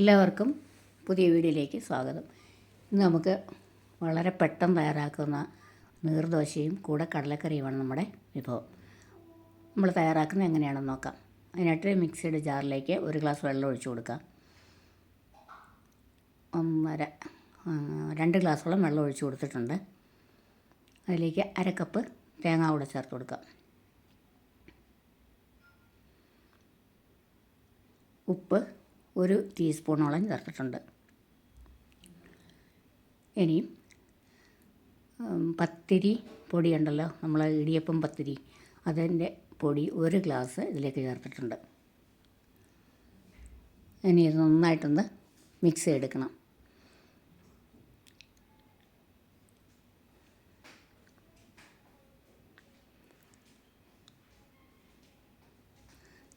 എല്ലാവർക്കും പുതിയ വീഡിയോയിലേക്ക് സ്വാഗതം. ഇന്ന് നമുക്ക് വളരെ പെട്ടെന്ന് തയ്യാറാക്കുന്ന നീർദോശയും കൂടെ കടലക്കറിയുമാണ് നമ്മുടെ വിഭവം. നമ്മൾ തയ്യാറാക്കുന്നത് എങ്ങനെയാണെന്ന് നോക്കാം. അതിനായിട്ട് മിക്സിയുടെ ജാറിലേക്ക് ഒരു ഗ്ലാസ് വെള്ളം ഒഴിച്ചു കൊടുക്കാം. ഒന്നര രണ്ട് ഗ്ലാസ്സോളം വെള്ളം ഒഴിച്ചു കൊടുത്തിട്ടുണ്ട്. അതിലേക്ക് അര കപ്പ് തേങ്ങ കൂടെ ചേർത്ത് കൊടുക്കാം. ഉപ്പ് ഒരു ടീസ്പൂണോളം ചേർത്തിട്ടുണ്ട്. ഇനി പത്തിരി പൊടി പൊടിയുണ്ടല്ലോ നമ്മൾ ഇടിയപ്പം പത്തിരി. അതിന്റെ പൊടി ഒരു ഗ്ലാസ് ഇതിലേക്ക് ചേർത്തിട്ടുണ്ട്. ഇനി ഇത് നന്നായിട്ടൊന്ന് മിക്സ് ചെയ്തെടുക്കണം.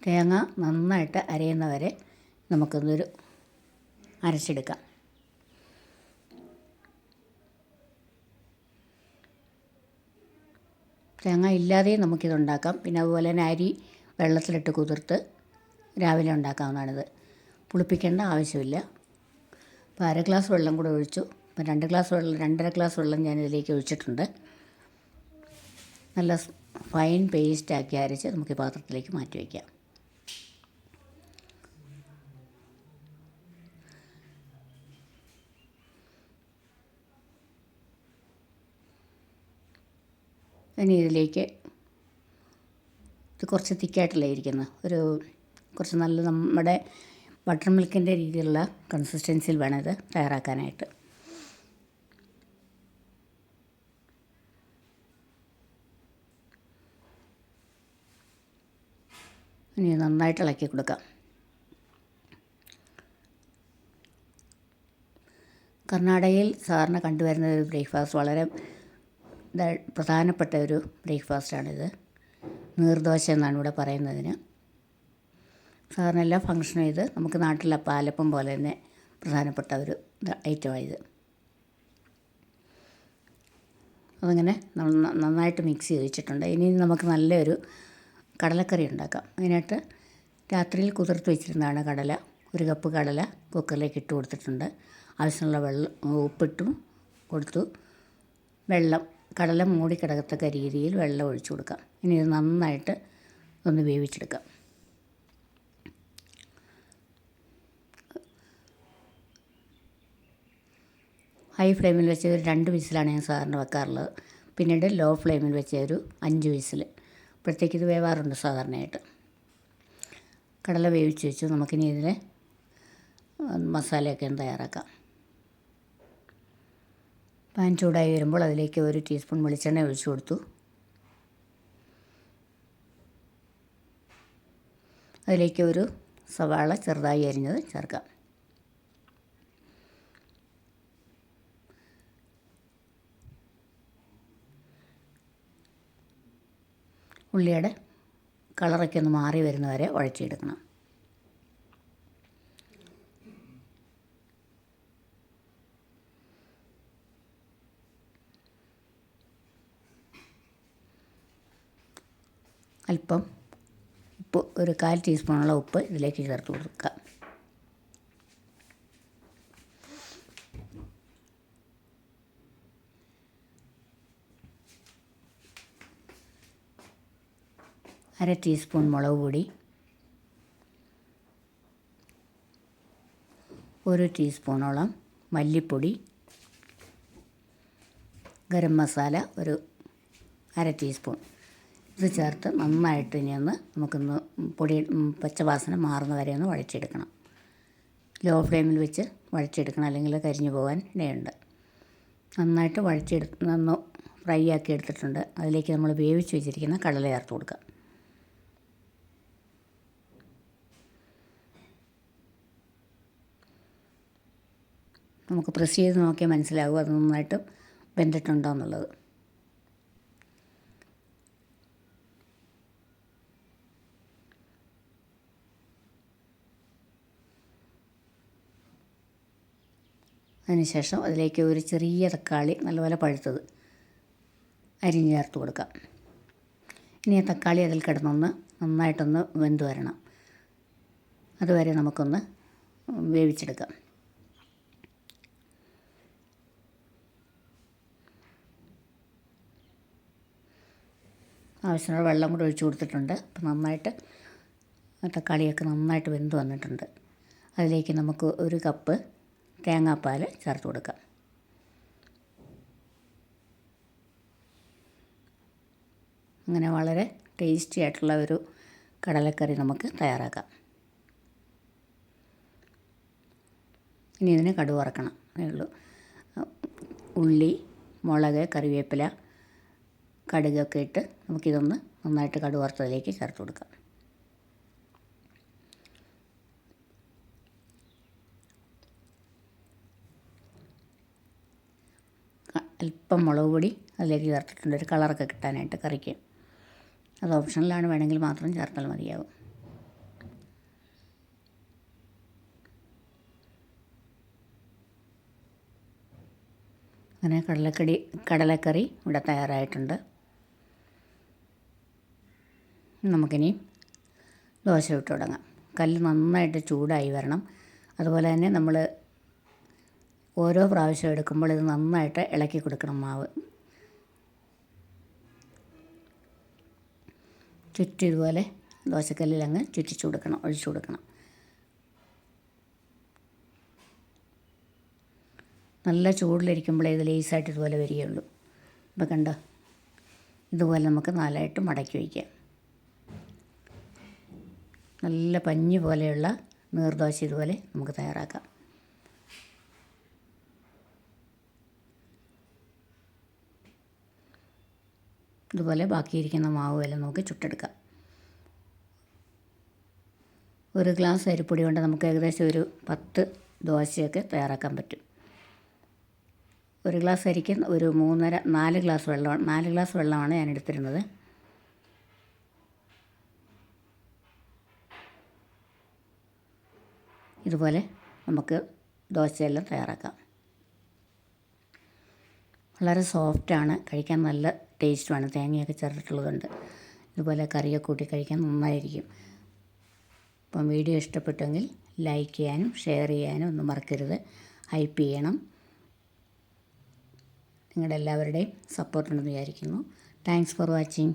തേങ്ങ നന്നായിട്ട് അരയുന്നവരെ നമുക്കൊന്നൊരു അരച്ചെടുക്കാം. തേങ്ങ ഇല്ലാതെയും നമുക്കിതുണ്ടാക്കാം. പിന്നെ അതുപോലെ തന്നെ അരി വെള്ളത്തിലിട്ട് കുതിർത്ത് രാവിലെ ഉണ്ടാക്കാവുന്നതാണിത്. പുളിപ്പിക്കേണ്ട ആവശ്യമില്ല. അപ്പോൾ അര ഗ്ലാസ് വെള്ളം കൂടെ ഒഴിച്ചു. ഇപ്പം രണ്ട് ഗ്ലാസ് വെള്ളം രണ്ടര ഗ്ലാസ് വെള്ളം ഞാൻ ഇതിലേക്ക് ഒഴിച്ചിട്ടുണ്ട്. നല്ല ഫൈൻ പേസ്റ്റാക്കി അരച്ച് നമുക്ക് ഈ പാത്രത്തിലേക്ക് മാറ്റി വയ്ക്കാം. ഇനി ഇതിലേക്ക് ഇത് കുറച്ച് തിക്കായിട്ടല്ലേ ഇരിക്കുന്നത് ഒരു കുറച്ച് നല്ല നമ്മുടെ ബട്ടർ മിൽക്കിന്റെ രീതിയിലുള്ള കൺസിസ്റ്റൻസിയിൽ വേണം ഇത് തയ്യാറാക്കാനായിട്ട്. ഇനി നന്നായിട്ട് ഇളക്കി കൊടുക്കാം. കർണാടകയിൽ സാധാരണ കണ്ടുവരുന്ന ഒരു ബ്രേക്ക്ഫാസ്റ്റ് വളരെ പ്രധാനപ്പെട്ട ഒരു ബ്രേക്ക്ഫാസ്റ്റാണിത്. നീർദോശ എന്നാണ് ഇവിടെ പറയുന്നതിന്. സാധാരണ എല്ലാ ഫങ്ഷനും ഇത് നമുക്ക് നാട്ടിലെ പാലപ്പം പോലെ തന്നെ പ്രധാനപ്പെട്ട ഒരു ഐറ്റമാണിത്. അതങ്ങനെ നമ്മൾ നന്നായിട്ട് മിക്സ് ചെയ്ത് വെച്ചിട്ടുണ്ട് ഇനി നമുക്ക് നല്ലൊരു കടലക്കറി ഉണ്ടാക്കാം. അതിനായിട്ട് രാത്രിയിൽ കുതിർത്ത് വെച്ചിരുന്നതാണ് കടല. ഒരു കപ്പ് കടല കുക്കറിലേക്ക് ഇട്ട് കൊടുത്തിട്ടുണ്ട്. ആവശ്യമുള്ള വെള്ളം ഉപ്പിട്ടും കൊടുത്തു. വെള്ളം കടല മൂടിക്കിടക്കത്തക്ക രീതിയിൽ വെള്ളം ഒഴിച്ചു കൊടുക്കാം. ഇനി ഇത് നന്നായിട്ട് ഒന്ന് വേവിച്ചെടുക്കാം. ഹൈ ഫ്ലെയിമിൽ വെച്ച് ഒരു രണ്ട് വിസിലാണ് ഞാൻ സാധാരണ വെക്കാറുള്ളത്. പിന്നീട് ലോ ഫ്ലെയിമിൽ വെച്ച് ഒരു അഞ്ച് വിസിൽ അപ്പോഴത്തേക്ക് ഇത് വേവാറുണ്ട് സാധാരണയായിട്ട്. കടല വേവിച്ച് വെച്ചു. നമുക്കിനി ഇതിൽ മസാലയൊക്കെ ഒന്ന് തയ്യാറാക്കാം. പാൻ ചൂടായി വരുമ്പോൾ അതിലേക്ക് ഒരു ടീസ്പൂൺ വെളിച്ചെണ്ണ ഒഴിച്ചു കൊടുത്തു. അതിലേക്ക് ഒരു സവാള ചെറുതായി അരിഞ്ഞത് ചേർക്കാം. ഉള്ളിയുടെ കളറൊക്കെ ഒന്ന് മാറി വരുന്നവരെ ഉഴച്ചെടുക്കണം അല്പം ഉപ്പ് ഒരു കാൽ ടീസ്പൂണോളം ഉപ്പ് ഇതിലേക്ക് ചേർത്ത് കൊടുക്കുക അര ടീസ്പൂൺ മുളക് പൊടി. ഒരു ടീസ്പൂണോളം മല്ലിപ്പൊടി. ഗരം മസാല ഒരു അര ടീസ്പൂൺ. ഇത് ചേർത്ത് നന്നായിട്ട് ഇനി ഒന്ന് നമുക്കൊന്ന് പൊടി പച്ച പച്ചവാസന മാറുന്ന വരെ ഒന്ന് വഴച്ചെടുക്കണം. ലോ ഫ്ലെയിമിൽ വെച്ച് വഴച്ചെടുക്കണം. അല്ലെങ്കിൽ കരിഞ്ഞു പോകാൻ ഇടയുണ്ട്. നന്നായിട്ട് വഴച്ചെടു നന്ന് ഫ്രൈ ആക്കി എടുത്തിട്ടുണ്ട്. അതിലേക്ക് നമ്മൾ വേവിച്ച് വെച്ചിരിക്കുന്ന കടല ചേർത്ത് കൊടുക്കുക നമുക്ക് പ്രസ് ചെയ്ത് നോക്കിയാൽ മനസ്സിലാകും അത് നന്നായിട്ട് വെന്തിട്ടുണ്ടോ എന്നുള്ളത്. അതിനുശേഷം അതിലേക്ക് ഒരു ചെറിയ തക്കാളി നല്ലപോലെ പഴുത്തത് അരിഞ്ഞ് ചേർത്ത് കൊടുക്കാം ഇനി ആ തക്കാളി അതിൽ കിടന്നൊന്ന് നന്നായിട്ടൊന്ന് വെന്ത് വരണം. അതുവരെ നമുക്കൊന്ന് വേവിച്ചെടുക്കാം. ആവശ്യമുള്ള വെള്ളം കൂടി ഒഴിച്ചു കൊടുത്തിട്ടുണ്ട്. അപ്പം നന്നായിട്ട് തക്കാളിയൊക്കെ നന്നായിട്ട് വെന്ത് വന്നിട്ടുണ്ട്. അതിലേക്ക് നമുക്ക് ഒരു കപ്പ് തേങ്ങാപ്പാൽ ചേർത്ത് കൊടുക്കാം അങ്ങനെ വളരെ ടേസ്റ്റി ആയിട്ടുള്ള ഒരു കടലക്കറി നമുക്ക് തയ്യാറാക്കാം. ഇനി ഇതിന് കടുക് വറക്കണം. അതേ ഉള്ളൂ. ഉള്ളി മുളക് കറിവേപ്പില കടുകൊക്കെ ഇട്ട് നമുക്കിതൊന്ന് നന്നായിട്ട് കടുവറുത്തതിലേക്ക് ചേർത്ത് കൊടുക്കാം. അല്പം മുളക് പൊടി അതിലേക്ക് ചേർത്തിട്ടുണ്ട്. ഒരു കളറൊക്കെ കിട്ടാനായിട്ട് കറിക്ക്. അത് ഓപ്ഷനിലാണ്. വേണമെങ്കിൽ മാത്രം ചേർത്താൽ മതിയാവും. അങ്ങനെ കടലക്കടി കടലക്കറി ഇവിടെ തയ്യാറായിട്ടുണ്ട്. നമുക്കിനി ദോശ ഇട്ട് തുടങ്ങാം. കല്ല് നന്നായിട്ട് ചൂടായി വരണം. അതുപോലെ തന്നെ നമ്മൾ ഓരോ പ്രാവശ്യം എടുക്കുമ്പോൾ ഇത് നന്നായിട്ട് ഇളക്കി കൊടുക്കണം മാവ്. ചുറ്റും ഇതുപോലെ ദോശക്കല്ലിൽ അങ്ങ് ചുറ്റിച്ചു കൊടുക്കണം ഒഴിച്ചു കൊടുക്കണം. നല്ല ചൂടിലിരിക്കുമ്പോഴേ ഇത് ലേസായിട്ട് ഇതുപോലെ വരികയുള്ളൂ. ഇപ്പം കണ്ടോ? ഇതുപോലെ നമുക്ക് നാലായിട്ട് മടക്കി വയ്ക്കാം. നല്ല പഞ്ഞി പോലെയുള്ള നീർദോശ ഇതുപോലെ നമുക്ക് തയ്യാറാക്കാം. ഇതുപോലെ ബാക്കിയിരിക്കുന്ന മാവ് എല്ലാം നമുക്ക് ചുട്ടെടുക്കാം. ഒരു ഗ്ലാസ് അരിപ്പൊടി കൊണ്ട് നമുക്ക് ഏകദേശം ഒരു പത്ത് ദോശയൊക്കെ തയ്യാറാക്കാൻ പറ്റും. ഒരു ഗ്ലാസ് അരിക്ക് ഒരു മൂന്നര നാല് ഗ്ലാസ് വെള്ളമാണ് നാല് ഗ്ലാസ് വെള്ളമാണ് ഞാൻ എടുത്തിരുന്നത്. ഇതുപോലെ നമുക്ക് ദോശയെല്ലാം തയ്യാറാക്കാം. വളരെ സോഫ്റ്റാണ് കഴിക്കാൻ നല്ല ടേസ്റ്റുമാണ്. തേങ്ങയൊക്കെ ചേർത്തിട്ടുള്ളതുകൊണ്ട്. ഇതുപോലെ കറിയൊക്കെ കൂട്ടി കഴിക്കാൻ നന്നായിരിക്കും. അപ്പം വീഡിയോ ഇഷ്ടപ്പെട്ടെങ്കിൽ ലൈക്ക് ചെയ്യാനും ഷെയർ ചെയ്യാനും ഒന്നും മറക്കരുത്. ഹൈപ്പ് ചെയ്യണം. നിങ്ങളുടെ എല്ലാവരുടെയും സപ്പോർട്ടുണ്ടെന്ന് വിചാരിക്കുന്നു. Thanks for watching.